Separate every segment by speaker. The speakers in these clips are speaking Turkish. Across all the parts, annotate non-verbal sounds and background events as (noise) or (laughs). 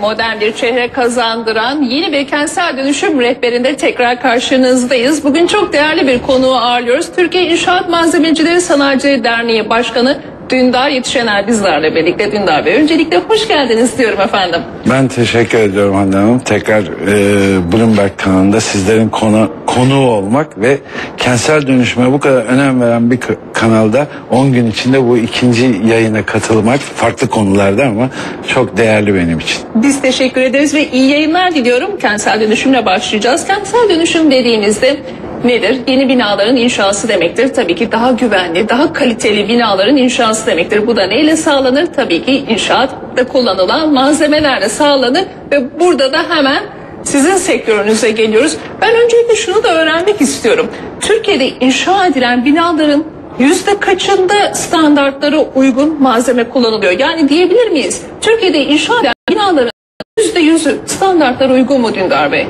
Speaker 1: Modern bir çehre kazandıran yeni bir kentsel dönüşüm rehberinde tekrar karşınızdayız. Bugün çok değerli bir konuğu ağırlıyoruz. Türkiye İnşaat Malzemecileri Sanayici Derneği Başkanı Dündar Yetişener bizlerle birlikte. Dündar Bey öncelikle hoş geldiniz diyorum efendim.
Speaker 2: Ben teşekkür ediyorum Hande Hanım. Tekrar e, Bloomberg kanalında sizlerin konu, konuğu olmak ve kentsel dönüşüme bu kadar önem veren bir kanalda 10 gün içinde bu ikinci yayına katılmak farklı konularda ama çok değerli benim için.
Speaker 1: Biz teşekkür ederiz ve iyi yayınlar diliyorum. Kentsel dönüşümle başlayacağız. Kentsel dönüşüm dediğimizde nedir? Yeni binaların inşası demektir. Tabii ki daha güvenli, daha kaliteli binaların inşası demektir. Bu da neyle sağlanır? Tabii ki inşaatta kullanılan malzemelerle sağlanır ve burada da hemen sizin sektörünüze geliyoruz. Ben öncelikle şunu da öğrenmek istiyorum. Türkiye'de inşa edilen binaların yüzde kaçında standartlara uygun malzeme kullanılıyor? Yani diyebilir miyiz? Türkiye'de inşa edilen binaların yüzde yüzü standartlara uygun mu Dündar Bey?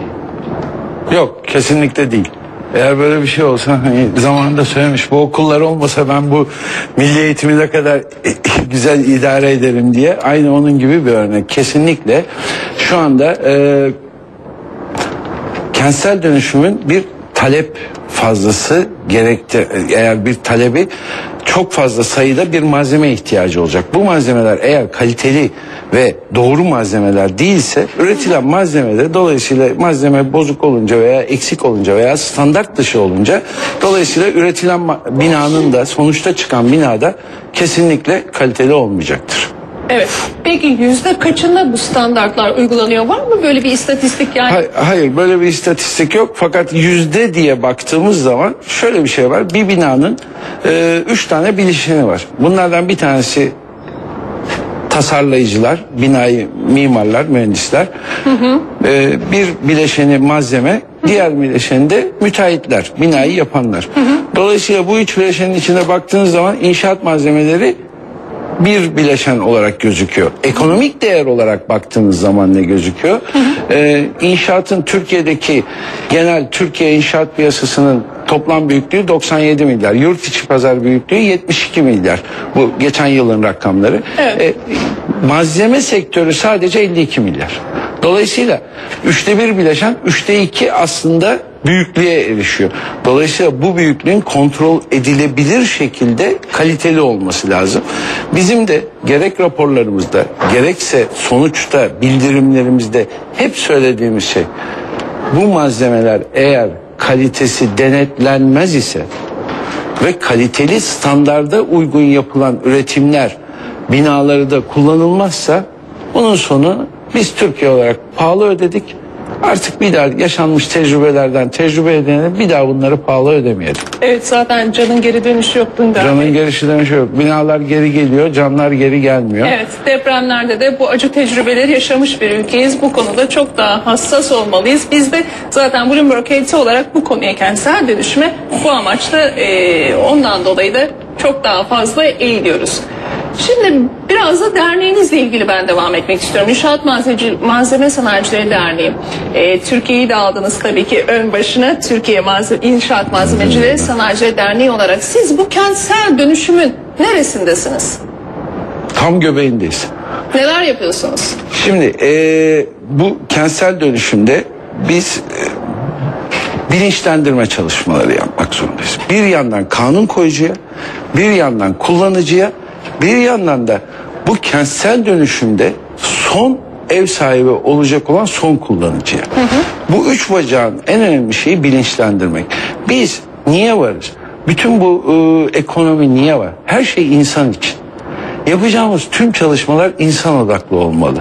Speaker 2: Yok kesinlikle değil. Eğer böyle bir şey olsa hani zamanında söylemiş bu okullar olmasa ben bu milli eğitimi ne kadar (laughs) güzel idare ederim diye aynı onun gibi bir örnek. Kesinlikle şu anda e, kentsel dönüşümün bir talep fazlası gerekti. Eğer bir talebi çok fazla sayıda bir malzeme ihtiyacı olacak. Bu malzemeler eğer kaliteli ve doğru malzemeler değilse üretilen malzemeler dolayısıyla malzeme bozuk olunca veya eksik olunca veya standart dışı olunca dolayısıyla üretilen binanın da sonuçta çıkan binada kesinlikle kaliteli olmayacaktır.
Speaker 1: Evet. Peki yüzde kaçında bu standartlar uygulanıyor? Var mı böyle bir istatistik yani?
Speaker 2: Hay- Hayır böyle bir istatistik yok fakat yüzde diye baktığımız zaman şöyle bir şey var. Bir binanın e, üç tane bileşeni var. Bunlardan bir tanesi tasarlayıcılar, binayı mimarlar, mühendisler. E, bir bileşeni malzeme, diğer bileşeni de müteahhitler, binayı yapanlar. Dolayısıyla bu üç bileşenin içine baktığınız zaman inşaat malzemeleri bir bileşen olarak gözüküyor. Ekonomik değer olarak baktığınız zaman ne gözüküyor? Ee, inşaatın Türkiye'deki genel Türkiye inşaat piyasasının toplam büyüklüğü 97 milyar. Yurt içi pazar büyüklüğü 72 milyar. Bu geçen yılın rakamları.
Speaker 1: Evet.
Speaker 2: Ee, malzeme sektörü sadece 52 milyar. Dolayısıyla üçte bir bileşen, üçte iki aslında büyüklüğe erişiyor. Dolayısıyla bu büyüklüğün kontrol edilebilir şekilde kaliteli olması lazım. Bizim de gerek raporlarımızda gerekse sonuçta bildirimlerimizde hep söylediğimiz şey bu malzemeler eğer kalitesi denetlenmez ise ve kaliteli standarda uygun yapılan üretimler binaları da kullanılmazsa bunun sonu biz Türkiye olarak pahalı ödedik. Artık bir daha yaşanmış tecrübelerden tecrübe edelim bir daha bunları pahalı ödemeyelim.
Speaker 1: Evet zaten canın geri dönüşü yok Dündar.
Speaker 2: Canın gelişi demiş yok. Binalar geri geliyor, canlar geri gelmiyor.
Speaker 1: Evet depremlerde de bu acı tecrübeleri yaşamış bir ülkeyiz. Bu konuda çok daha hassas olmalıyız. Biz de zaten Bloomberg Health olarak bu konuya kentsel dönüşüme bu amaçla e, ondan dolayı da çok daha fazla eğiliyoruz. Şimdi biraz da derneğinizle ilgili ben devam etmek istiyorum. İnşaat Malzemeci, Malzeme Sanayicileri Derneği. E, Türkiye'yi de aldınız tabii ki ön başına. Türkiye Malzeme, İnşaat Malzemecileri Sanayicileri Derneği olarak siz bu kentsel dönüşümün neresindesiniz?
Speaker 2: Tam göbeğindeyiz.
Speaker 1: Neler yapıyorsunuz?
Speaker 2: Şimdi eee, bu kentsel dönüşümde biz eee, bilinçlendirme çalışmaları yapmak zorundayız. Bir yandan kanun koyucuya, bir yandan kullanıcıya, bir yandan da bu kentsel dönüşümde son ev sahibi olacak olan son kullanıcıya. Bu üç bacağın en önemli şeyi bilinçlendirmek. Biz niye varız? Bütün bu eee, ekonomi niye var? Her şey insan için. Yapacağımız tüm çalışmalar insan odaklı olmalı.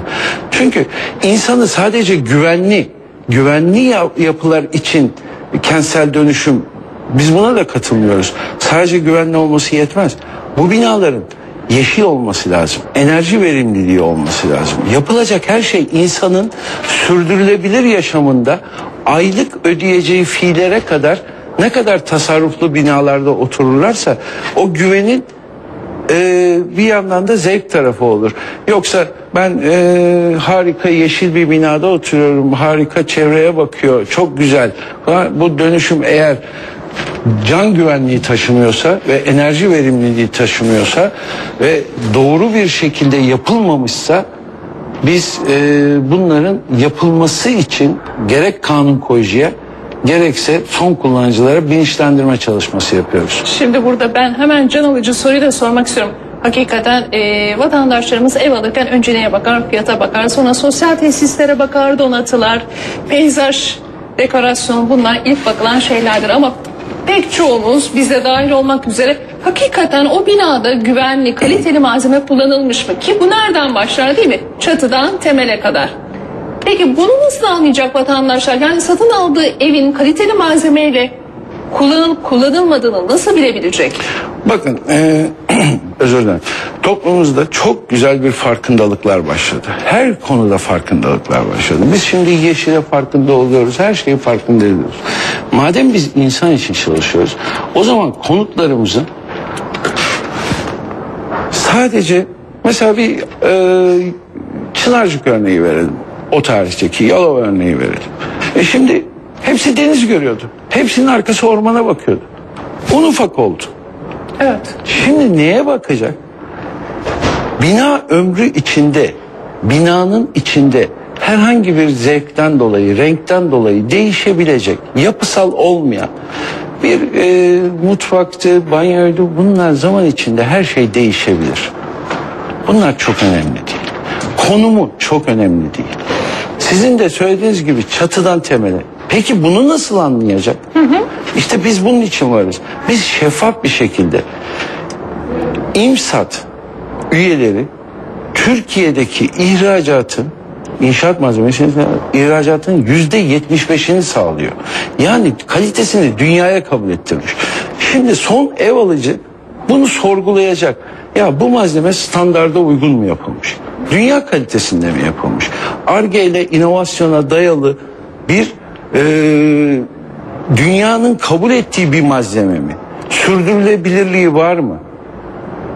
Speaker 2: Çünkü insanı sadece güvenli, güvenli ya- yapılar için kentsel dönüşüm biz buna da katılmıyoruz. Sadece güvenli olması yetmez. Bu binaların yeşil olması lazım. Enerji verimliliği olması lazım. Yapılacak her şey insanın sürdürülebilir yaşamında aylık ödeyeceği fiillere kadar ne kadar tasarruflu binalarda otururlarsa o güvenin ee, bir yandan da zevk tarafı olur. Yoksa ben ee, harika yeşil bir binada oturuyorum, harika çevreye bakıyor, çok güzel. Bu dönüşüm eğer can güvenliği taşımıyorsa ve enerji verimliliği taşımıyorsa ve doğru bir şekilde yapılmamışsa biz e, bunların yapılması için gerek kanun koyucuya gerekse son kullanıcılara bilinçlendirme çalışması yapıyoruz.
Speaker 1: Şimdi burada ben hemen can alıcı soruyu da sormak istiyorum. Hakikaten e, vatandaşlarımız ev alırken önce neye bakar? Fiyata bakar. Sonra sosyal tesislere bakar, donatılar, peyzaj, dekorasyon bunlar ilk bakılan şeylerdir. Ama pek çoğumuz bize dahil olmak üzere hakikaten o binada güvenli, kaliteli malzeme kullanılmış mı? Ki bu nereden başlar değil mi? Çatıdan temele kadar. Peki bunu nasıl anlayacak vatandaşlar? Yani satın aldığı evin kaliteli malzemeyle kullanılıp kullanılmadığını nasıl bilebilecek?
Speaker 2: Bakın e, (clears throat) özür dilerim. Toplumumuzda çok güzel bir farkındalıklar başladı. Her konuda farkındalıklar başladı. Biz şimdi yeşile farkında oluyoruz. Her şeyi farkında ediyoruz. Madem biz insan için çalışıyoruz. O zaman konutlarımızı sadece mesela bir e, Çınarcık örneği verelim. O tarihteki Yalova örneği verelim. E şimdi hepsi deniz görüyordu. Hepsinin arkası ormana bakıyordu. Un ufak oldu.
Speaker 1: Evet.
Speaker 2: Şimdi neye bakacak? Bina ömrü içinde, binanın içinde herhangi bir zevkten dolayı, renkten dolayı değişebilecek, yapısal olmayan bir e, mutfaktı, banyoydu bunlar zaman içinde her şey değişebilir. Bunlar çok önemli değil. Konumu çok önemli değil. Sizin de söylediğiniz gibi çatıdan temele. Peki bunu nasıl anlayacak? İşte biz bunun için varız. Biz şeffaf bir şekilde İmsat üyeleri Türkiye'deki ihracatın inşaat malzemesinin ihracatın yüzde yetmiş beşini sağlıyor. Yani kalitesini dünyaya kabul ettirmiş. Şimdi son ev alıcı bunu sorgulayacak. Ya bu malzeme standarda uygun mu yapılmış? Dünya kalitesinde mi yapılmış? Arge ile inovasyona dayalı bir eee, dünyanın kabul ettiği bir malzeme mi? Sürdürülebilirliği var mı?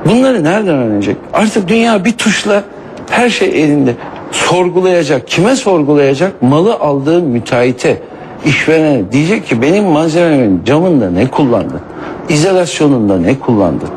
Speaker 2: Bunları nereden öğrenecek? Artık dünya bir tuşla her şey elinde. Sorgulayacak. Kime sorgulayacak? Malı aldığı müteahhite, işverene. Diyecek ki benim malzememin camında ne kullandın? İzolasyonunda ne kullandın?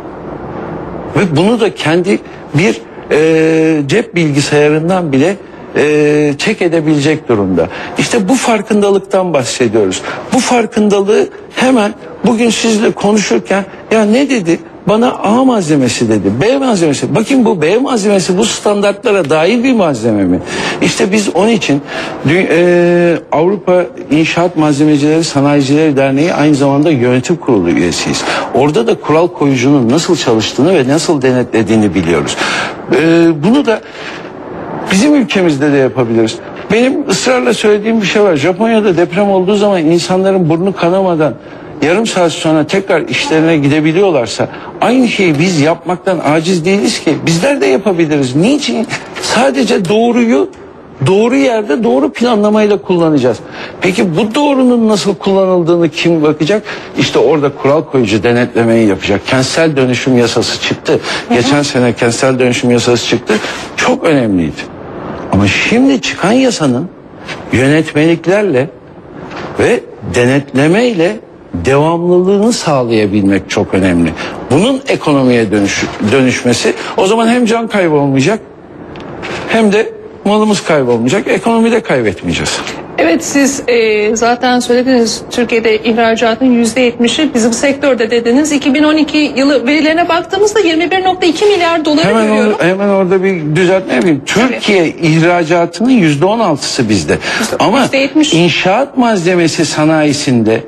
Speaker 2: Ve bunu da kendi bir e, cep bilgisayarından bile e, çek edebilecek durumda. İşte bu farkındalıktan bahsediyoruz. Bu farkındalığı hemen bugün sizle konuşurken ya ne dedi? Bana A malzemesi dedi. B malzemesi. Bakın bu B malzemesi bu standartlara dair bir malzeme mi? İşte biz onun için e, Avrupa İnşaat Malzemecileri Sanayicileri Derneği aynı zamanda yönetim kurulu üyesiyiz. Orada da kural koyucunun nasıl çalıştığını ve nasıl denetlediğini biliyoruz. E, bunu da Bizim ülkemizde de yapabiliriz. Benim ısrarla söylediğim bir şey var. Japonya'da deprem olduğu zaman insanların burnu kanamadan yarım saat sonra tekrar işlerine gidebiliyorlarsa aynı şeyi biz yapmaktan aciz değiliz ki. Bizler de yapabiliriz. Niçin? Sadece doğruyu doğru yerde doğru planlamayla kullanacağız. Peki bu doğrunun nasıl kullanıldığını kim bakacak? İşte orada kural koyucu denetlemeyi yapacak. Kentsel dönüşüm yasası çıktı. Geçen sene kentsel dönüşüm yasası çıktı. Çok önemliydi. Ama şimdi çıkan yasanın yönetmeliklerle ve denetlemeyle devamlılığını sağlayabilmek çok önemli. Bunun ekonomiye dönüş, dönüşmesi o zaman hem can kaybı olmayacak hem de malımız kaybolmayacak. Ekonomide kaybetmeyeceğiz.
Speaker 1: Evet siz e, zaten söylediniz Türkiye'de ihracatın %70'i bizim sektörde dediniz. 2012 yılı verilerine baktığımızda 21.2 milyar doları
Speaker 2: Hemen,
Speaker 1: görüyorum.
Speaker 2: or- hemen orada bir düzeltme yapayım. Türkiye ihracatının yüzde on altısı bizde. Ama
Speaker 1: yüzde yetmiş.
Speaker 2: inşaat malzemesi sanayisinde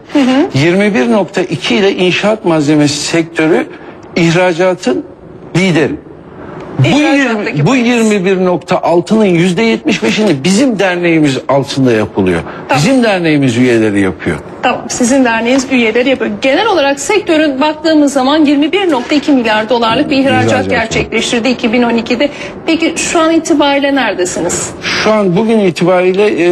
Speaker 2: 21.2 ile inşaat malzemesi sektörü ihracatın lideri. Bu, 20, bu
Speaker 1: payımız.
Speaker 2: 21.6'nın yüzde 75'ini bizim derneğimiz altında yapılıyor. Bizim derneğimiz üyeleri yapıyor.
Speaker 1: Tamam sizin derneğiniz üyeleri yapıyor. Genel olarak sektörün baktığımız zaman 21.2 milyar dolarlık bir ihracat,
Speaker 2: İhracat.
Speaker 1: gerçekleştirdi 2012'de. Peki şu an itibariyle neredesiniz?
Speaker 2: Şu an bugün itibariyle e,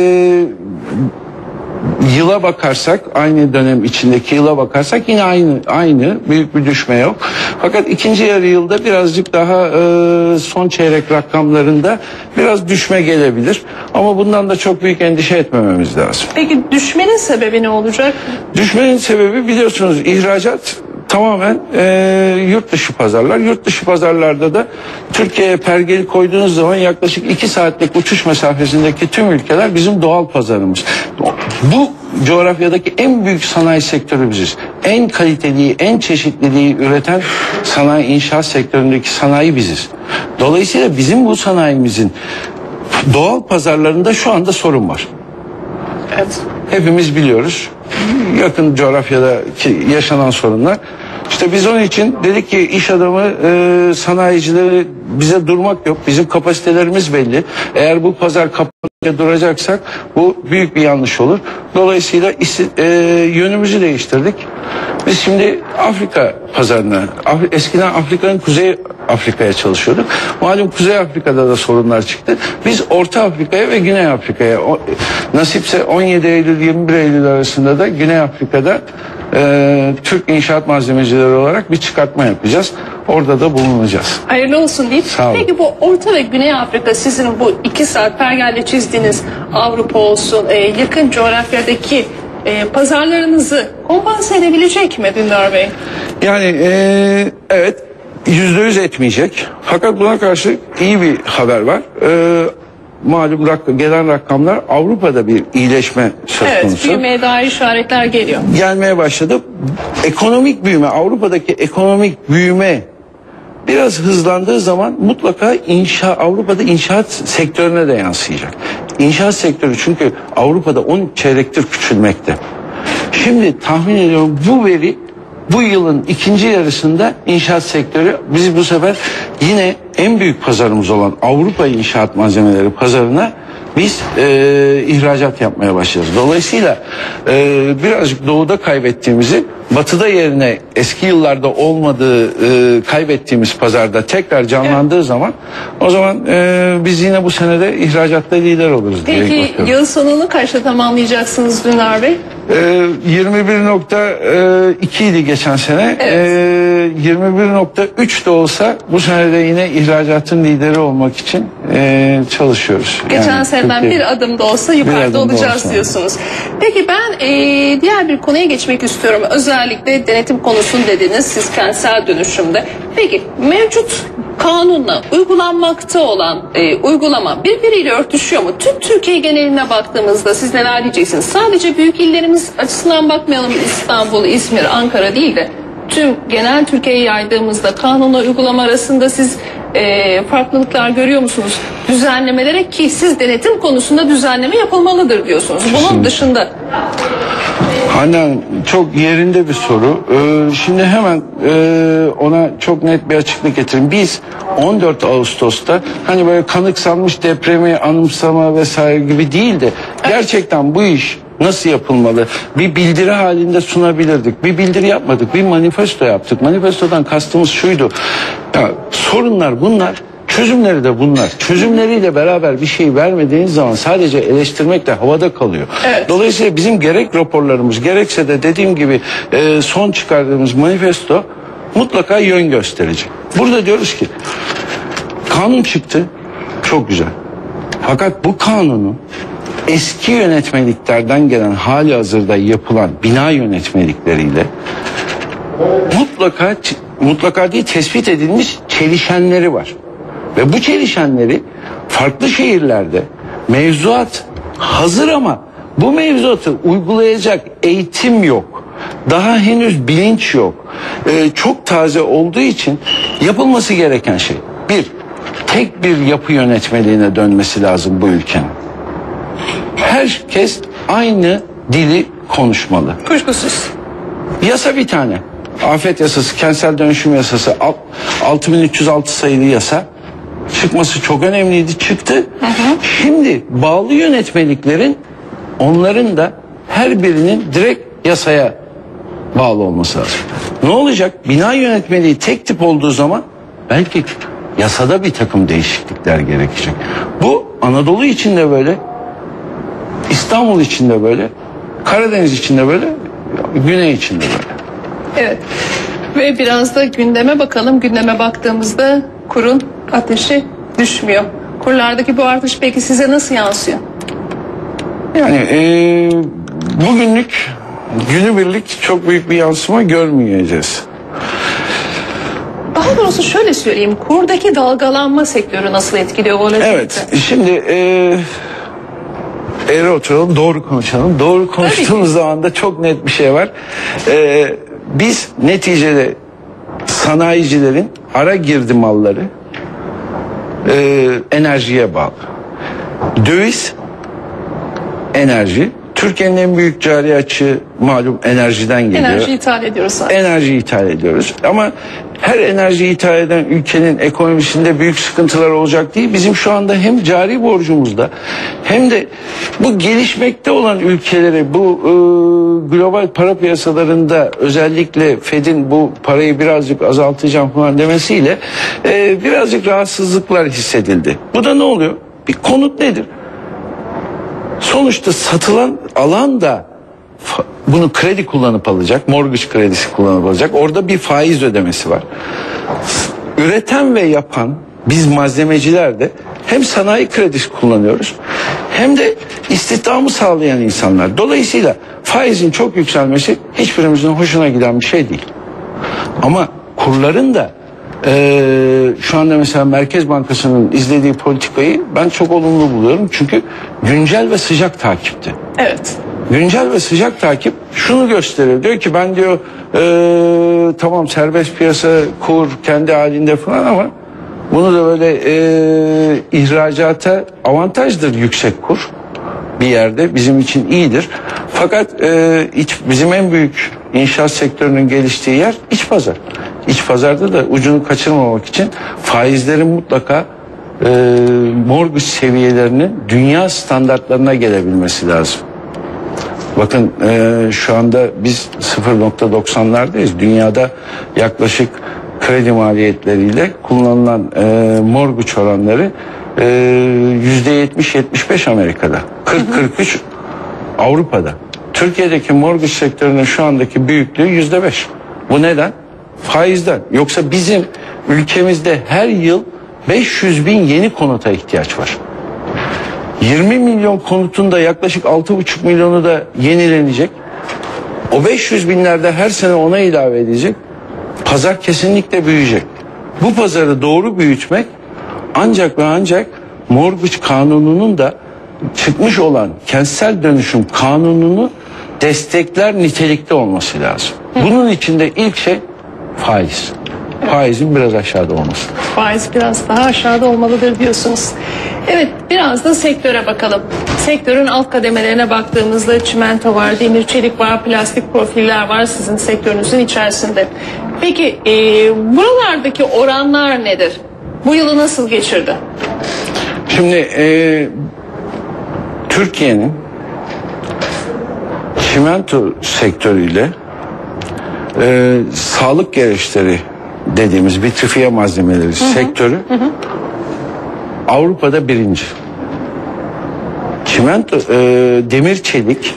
Speaker 2: yıla bakarsak aynı dönem içindeki yıla bakarsak yine aynı aynı büyük bir düşme yok. Fakat ikinci yarı yılda birazcık daha e, son çeyrek rakamlarında biraz düşme gelebilir. Ama bundan da çok büyük endişe etmememiz lazım.
Speaker 1: Peki düşmenin sebebi ne olacak?
Speaker 2: Düşmenin sebebi biliyorsunuz ihracat tamamen e, yurt dışı pazarlar. Yurt dışı pazarlarda da Türkiye'ye pergeli koyduğunuz zaman yaklaşık 2 saatlik uçuş mesafesindeki tüm ülkeler bizim doğal pazarımız. Bu coğrafyadaki en büyük sanayi sektörü biziz. En kaliteliyi, en çeşitliliği üreten sanayi inşaat sektöründeki sanayi biziz. Dolayısıyla bizim bu sanayimizin doğal pazarlarında şu anda sorun var.
Speaker 1: Evet.
Speaker 2: Hepimiz biliyoruz. Yakın coğrafyadaki yaşanan sorunlar. İşte biz onun için dedik ki iş adamı e, sanayicileri bize durmak yok. Bizim kapasitelerimiz belli. Eğer bu pazar kapanınca duracaksak bu büyük bir yanlış olur. Dolayısıyla isi- e, yönümüzü değiştirdik. Biz şimdi Afrika pazarına, Af- eskiden Afrika'nın Kuzey Afrika'ya çalışıyorduk. Malum Kuzey Afrika'da da sorunlar çıktı. Biz Orta Afrika'ya ve Güney Afrika'ya, nasipse 17 Eylül 21 Eylül arasında da Güney Afrika'da e, Türk inşaat malzemecileri olarak bir çıkartma yapacağız. Orada da bulunacağız.
Speaker 1: Hayırlı olsun deyip.
Speaker 2: Sağ olun.
Speaker 1: Peki bu Orta ve Güney Afrika sizin bu iki saat pergelle çizdiğiniz Avrupa olsun, e, yakın coğrafyadaki e, pazarlarınızı kompanse edebilecek mi Dündar Bey?
Speaker 2: Yani e, evet yüzde yüz etmeyecek. Fakat buna karşı iyi bir haber var. E, malum rak- gelen rakamlar Avrupa'da bir iyileşme söz
Speaker 1: Evet,
Speaker 2: konusu.
Speaker 1: büyümeye dair işaretler geliyor.
Speaker 2: gelmeye başladı. Ekonomik büyüme, Avrupa'daki ekonomik büyüme biraz hızlandığı zaman mutlaka inşa Avrupa'da inşaat sektörüne de yansıyacak. İnşaat sektörü çünkü Avrupa'da 10 çeyrektir küçülmekte. Şimdi tahmin ediyorum bu veri bu yılın ikinci yarısında inşaat sektörü biz bu sefer yine en büyük pazarımız olan Avrupa inşaat malzemeleri pazarına biz e, ihracat yapmaya başlayacağız. Dolayısıyla e, birazcık doğuda kaybettiğimizi batıda yerine eski yıllarda olmadığı e, kaybettiğimiz pazarda tekrar canlandığı zaman o zaman e, biz yine bu senede ihracatta lider oluruz diye
Speaker 1: Peki yıl sonunu kaçta tamamlayacaksınız Dündar Bey?
Speaker 2: Ee, 21.2 idi geçen sene.
Speaker 1: Evet.
Speaker 2: Ee, 21.3 de olsa bu sene de yine ihracatın lideri olmak için ee, çalışıyoruz.
Speaker 1: Geçen
Speaker 2: Yani
Speaker 1: seneden
Speaker 2: Türkiye-
Speaker 1: bir adım da olsa yukarıda olacağız
Speaker 2: olsa.
Speaker 1: diyorsunuz. Peki ben e, diğer bir konuya geçmek istiyorum. Özellikle denetim konusunu dediniz siz kentsel dönüşümde. Peki mevcut kanunla uygulanmakta olan e, uygulama birbiriyle örtüşüyor mu? Tüm Türkiye geneline baktığımızda siz neler diyeceksiniz? Sadece büyük illerimiz açısından bakmayalım İstanbul, İzmir, Ankara değil de tüm genel Türkiye'ye yaydığımızda kanunla uygulama arasında siz e, farklılıklar görüyor musunuz? Düzenlemelere ki siz denetim konusunda düzenleme yapılmalıdır diyorsunuz. Bunun dışında
Speaker 2: Hanım çok yerinde bir soru. Ee, şimdi hemen e, ona çok net bir açıklık getireyim. Biz 14 Ağustos'ta hani böyle kanıksanmış depremi anımsama vesaire gibi değil de gerçekten bu iş nasıl yapılmalı? Bir bildiri halinde sunabilirdik. Bir bildiri yapmadık. Bir manifesto yaptık. Manifestodan kastımız şuydu. Ya, sorunlar bunlar. Çözümleri de bunlar. Çözümleriyle beraber bir şey vermediğiniz zaman sadece eleştirmek de havada kalıyor.
Speaker 1: Evet.
Speaker 2: Dolayısıyla bizim gerek raporlarımız gerekse de dediğim gibi e, son çıkardığımız manifesto mutlaka yön gösterici. Burada diyoruz ki kanun çıktı çok güzel. Fakat bu kanunu eski yönetmeliklerden gelen hali hazırda yapılan bina yönetmelikleriyle mutlaka mutlaka değil tespit edilmiş çelişenleri var. Ve bu çelişenleri farklı şehirlerde mevzuat hazır ama bu mevzuatı uygulayacak eğitim yok. Daha henüz bilinç yok. Ee, çok taze olduğu için yapılması gereken şey bir tek bir yapı yönetmeliğine dönmesi lazım bu ülkenin. Herkes aynı dili konuşmalı.
Speaker 1: kuşkusuz.
Speaker 2: Yasa bir tane. Afet yasası, kentsel dönüşüm yasası, alt- 6306 sayılı yasa çıkması çok önemliydi. Çıktı. Şimdi bağlı yönetmeliklerin onların da her birinin direkt yasaya bağlı olması lazım. Ne olacak? Bina yönetmeliği tek tip olduğu zaman belki yasada bir takım değişiklikler gerekecek. Bu Anadolu için de böyle, İstanbul için de böyle, Karadeniz için de böyle, Güney için de böyle.
Speaker 1: Evet. Ve biraz da gündeme bakalım. Gündeme baktığımızda kurun ateşi düşmüyor. Kurlardaki bu artış peki size nasıl yansıyor?
Speaker 2: Yani eee, bugünlük günübirlik çok büyük bir yansıma görmeyeceğiz.
Speaker 1: Daha doğrusu şöyle söyleyeyim. Kurdaki dalgalanma sektörü nasıl etkiliyor volatilite?
Speaker 2: Evet. Şimdi e, eğri oturalım doğru konuşalım. Doğru konuştuğumuz zaman da çok net bir şey var. E, biz neticede sanayicilerin ara girdi malları e, enerjiye bağlı. Döviz enerji. Türkiye'nin en büyük cari açığı malum enerjiden geliyor.
Speaker 1: Enerji ithal ediyoruz zaten.
Speaker 2: enerji ithal ediyoruz. Ama her enerji ithal eden ülkenin ekonomisinde büyük sıkıntılar olacak değil. Bizim şu anda hem cari borcumuzda hem de bu gelişmekte olan ülkelere bu e, global para piyasalarında özellikle Fed'in bu parayı birazcık azaltacağım falan demesiyle e, birazcık rahatsızlıklar hissedildi. Bu da ne oluyor? Bir konut nedir? Sonuçta satılan alan da bunu kredi kullanıp alacak, mortgage kredisi kullanıp alacak. Orada bir faiz ödemesi var. Üreten ve yapan biz malzemeciler de hem sanayi kredisi kullanıyoruz hem de istihdamı sağlayan insanlar. Dolayısıyla faizin çok yükselmesi hiçbirimizin hoşuna giden bir şey değil. Ama kurların da eee, şu anda mesela Merkez Bankası'nın izlediği politikayı ben çok olumlu buluyorum. Çünkü güncel ve sıcak takipti.
Speaker 1: Evet.
Speaker 2: Güncel ve sıcak takip şunu gösteriyor. Diyor ki ben diyor eee, tamam serbest piyasa kur kendi halinde falan ama bunu da böyle eee, ihracata avantajdır yüksek kur bir yerde bizim için iyidir. Fakat eee, iç, bizim en büyük inşaat sektörünün geliştiği yer iç pazar. İç pazarda da ucunu kaçırmamak için faizlerin mutlaka eee mortgage seviyelerinin dünya standartlarına gelebilmesi lazım. Bakın e, şu anda biz 0.90'lardayız. Dünyada yaklaşık kredi maliyetleriyle kullanılan e, mortgage oranları e, %70-75 Amerika'da. 40-43 Avrupa'da. Türkiye'deki mortgage sektörünün şu andaki büyüklüğü %5. Bu neden? Faizden. Yoksa bizim ülkemizde her yıl 500 bin yeni konuta ihtiyaç var. 20 milyon konutun da yaklaşık 6,5 milyonu da yenilenecek. O 500 binlerde her sene ona ilave edecek. Pazar kesinlikle büyüyecek. Bu pazarı doğru büyütmek ancak ve ancak mortgage kanununun da çıkmış olan kentsel dönüşüm kanununu destekler nitelikte olması lazım. Bunun içinde ilk şey faiz. Faizin biraz aşağıda olması.
Speaker 1: Faiz biraz daha aşağıda olmalıdır diyorsunuz. Evet biraz da sektöre bakalım. Sektörün alt kademelerine baktığımızda çimento var, demir çelik var, plastik profiller var sizin sektörünüzün içerisinde. Peki e, buralardaki oranlar nedir? Bu yılı nasıl geçirdi?
Speaker 2: Şimdi e, Türkiye'nin çimento sektörüyle e, sağlık gereçleri dediğimiz vitrifiye malzemeleri sektörü Avrupa'da birinci. Çimento, e, demir çelik,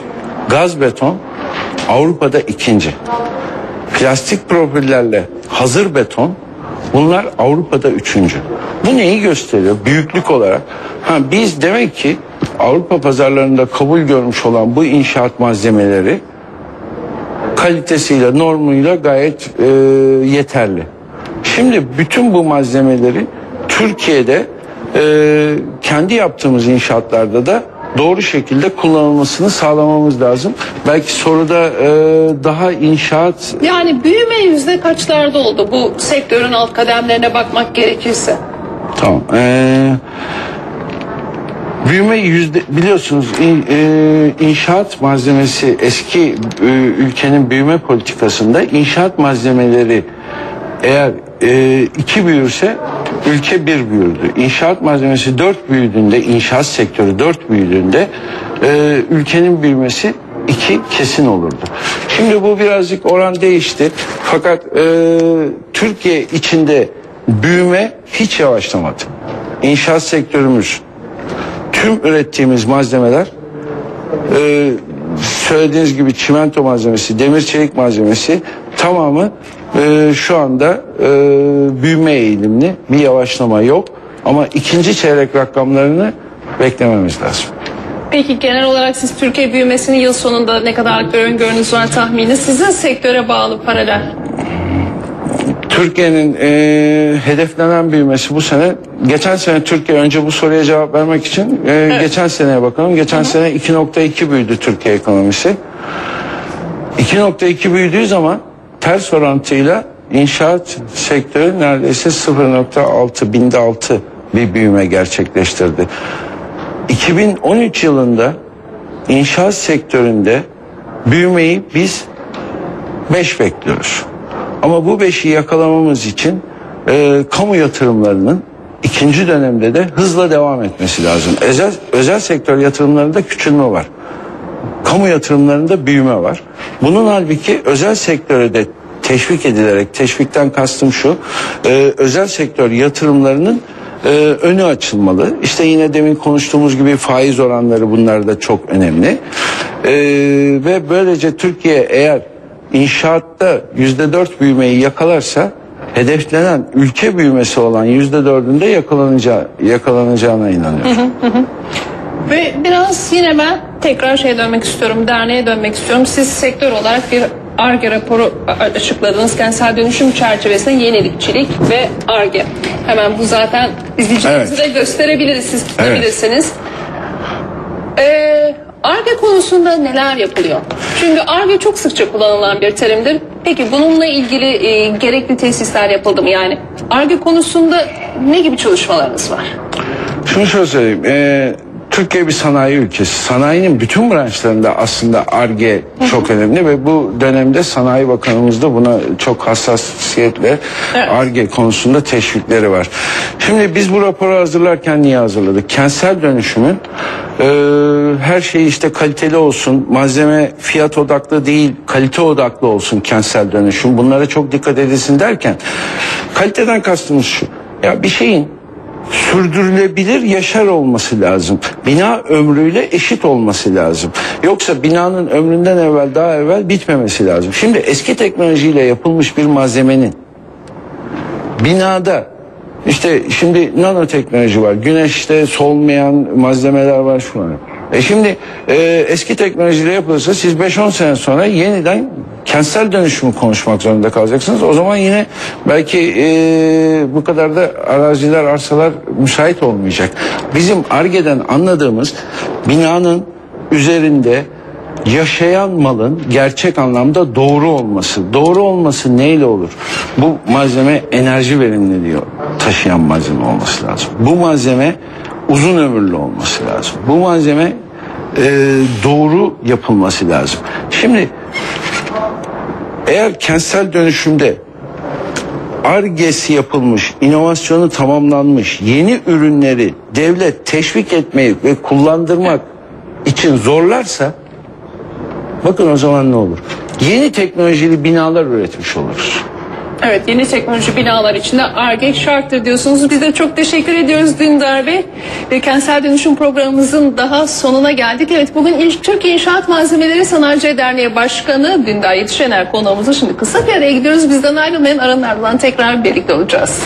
Speaker 2: gaz beton Avrupa'da ikinci. Plastik profillerle hazır beton bunlar Avrupa'da üçüncü. Bu neyi gösteriyor? Büyüklük olarak. Ha, biz demek ki Avrupa pazarlarında kabul görmüş olan bu inşaat malzemeleri kalitesiyle, normuyla gayet e, yeterli. Şimdi bütün bu malzemeleri Türkiye'de e, kendi yaptığımız inşaatlarda da doğru şekilde kullanılmasını sağlamamız lazım. Belki soruda e, daha inşaat
Speaker 1: Yani büyüme yüzde kaçlarda oldu bu sektörün alt kademlerine bakmak gerekirse?
Speaker 2: Tamam. Ee, büyüme yüzde biliyorsunuz in- e, inşaat malzemesi eski e, ülkenin büyüme politikasında inşaat malzemeleri eğer e, iki büyürse ülke bir büyürdü. İnşaat malzemesi dört büyüdüğünde inşaat sektörü dört büyüdüğünde e, ülkenin büyümesi iki kesin olurdu. Şimdi bu birazcık oran değişti. Fakat e, Türkiye içinde büyüme hiç yavaşlamadı. İnşaat sektörümüz tüm ürettiğimiz malzemeler e, söylediğiniz gibi çimento malzemesi, demir çelik malzemesi tamamı e, şu anda e, büyüme eğilimli. Bir yavaşlama yok. Ama ikinci çeyrek rakamlarını beklememiz lazım.
Speaker 1: Peki genel olarak siz Türkiye büyümesini yıl sonunda ne kadar öngörünüz var tahmini? Sizin sektöre bağlı paralel.
Speaker 2: Türkiye'nin e, hedeflenen büyümesi bu sene geçen sene Türkiye önce bu soruya cevap vermek için e, geçen seneye bakalım. Geçen sene 2.2 büyüdü Türkiye ekonomisi. 2.2 büyüdüğü zaman ters orantıyla inşaat sektörü neredeyse 0.6 binde 6 bir büyüme gerçekleştirdi. 2013 yılında inşaat sektöründe büyümeyi biz 5 bekliyoruz. Ama bu 5'i yakalamamız için e, kamu yatırımlarının ikinci dönemde de hızla devam etmesi lazım. Özel, özel sektör yatırımlarında küçülme var. Kamu yatırımlarında büyüme var. Bunun halbuki özel sektöre de teşvik edilerek, teşvikten kastım şu, e, özel sektör yatırımlarının e, önü açılmalı. İşte yine demin konuştuğumuz gibi faiz oranları bunlar da çok önemli. E, ve böylece Türkiye eğer inşaatta yüzde dört büyümeyi yakalarsa hedeflenen ülke büyümesi olan yüzde dördünde yakalanacağı, yakalanacağına inanıyorum.
Speaker 1: Ve biraz yine ben tekrar şeye dönmek istiyorum, derneğe dönmek istiyorum. Siz sektör olarak bir ARGE raporu açıkladınız. Kentsel dönüşüm çerçevesinde yenilikçilik ve ARGE. Hemen bu zaten izleyicilerimize
Speaker 2: Evet.
Speaker 1: de gösterebiliriz, siz
Speaker 2: Evet.
Speaker 1: tutabilirsiniz. Ee, ARGE konusunda neler yapılıyor? Çünkü ARGE çok sıkça kullanılan bir terimdir. Peki bununla ilgili e, gerekli tesisler yapıldı mı? Yani ARGE konusunda ne gibi çalışmalarınız var?
Speaker 2: Şunu şöyle söyleyeyim. Ee, Türkiye bir sanayi ülkesi. Sanayinin bütün branşlarında aslında ARGE çok önemli ve bu dönemde Sanayi Bakanımız da buna çok hassasiyetle
Speaker 1: Evet.
Speaker 2: ARGE konusunda teşvikleri var. Şimdi biz bu raporu hazırlarken niye hazırladık? Kentsel dönüşümün e, her şey işte kaliteli olsun, malzeme fiyat odaklı değil, kalite odaklı olsun kentsel dönüşüm. Bunlara çok dikkat edilsin derken kaliteden kastımız şu. Ya bir şeyin sürdürülebilir yaşar olması lazım. Bina ömrüyle eşit olması lazım. Yoksa binanın ömründen evvel daha evvel bitmemesi lazım. Şimdi eski teknolojiyle yapılmış bir malzemenin binada işte şimdi nanoteknoloji var. Güneşte solmayan malzemeler var şu an. E şimdi e, eski teknolojiyle yapılırsa siz 5-10 sene sonra yeniden kentsel dönüşümü konuşmak zorunda kalacaksınız. O zaman yine belki e, bu kadar da araziler, arsalar müsait olmayacak. Bizim ARGE'den anladığımız binanın üzerinde yaşayan malın gerçek anlamda doğru olması. Doğru olması neyle olur? Bu malzeme enerji verimliliği taşıyan malzeme olması lazım. Bu malzeme uzun ömürlü olması lazım. Bu malzeme e, doğru yapılması lazım. Şimdi eğer kentsel dönüşümde ARGE'si yapılmış, inovasyonu tamamlanmış, yeni ürünleri devlet teşvik etmeyi ve kullandırmak için zorlarsa bakın o zaman ne olur? Yeni teknolojili binalar üretmiş oluruz.
Speaker 1: Evet yeni teknoloji binalar içinde ARGE şarttır diyorsunuz. Biz de çok teşekkür ediyoruz Dündar Bey. Ve kentsel dönüşüm programımızın daha sonuna geldik. Evet bugün Türkiye İnşaat Malzemeleri Sanayici Derneği Başkanı Dündar Yetişener konuğumuzun şimdi kısa bir araya gidiyoruz. Bizden ayrılmayın aranın ardından tekrar birlikte olacağız.